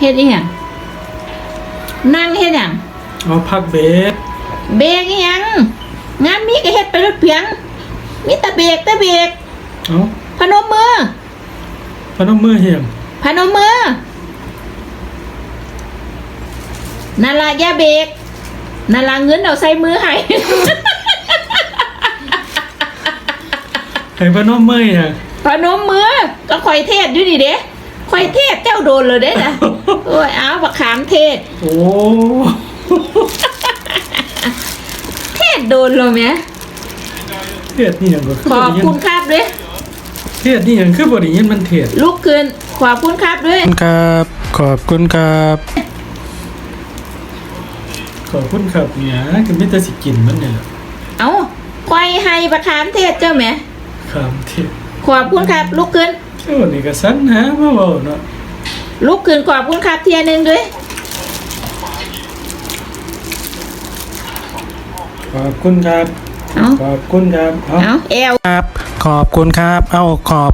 เฮ็ดอีหยังนั่งเฮ็ดหยังเอาพักเบรกเบรกอีหยังงานมีก็เฮ็ดไปรถเพียง มีแต่เบรกแต่เบรกเอาพนมมือพนมมือเหี่ยงพนมมือนาลาอย่าเบรกนาลาเงินเอาใส่มือให้ให้พนมมือเหี่ยงพนมมือก็คอยเทศอยู่นี่เด้ คอยเทศเจ้าโดนเลยเด้นะโอ้ยเอาบักขามเทศ โอ้เทศโดนเลยไหมเทศนี่หยังก็คือขบ่อบได้ยินคุณครับด้วยเทศนี่หยังคือบ่ได้ยินมันเทศลุกขึ้นขอบคุณครับด้วยครับ ขอบคุณครับ ขอบคุณครับเนี่ยคือไม่แต่สิกินมันเนี่ยแหละเอาคอยให้บักขามเทศเจ้าไหมครับเทศขอบคุณครับลุกขึ้น เจ้านี่ก็สันหามาเว้าเนาะลุกขึ้นขอบคุณครับเทียหนึ่งด้วย ขอบคุณครับ เอาขอบคุณครับเอา เอาเอว ครับ ขอบคุณครับ เอาขอบ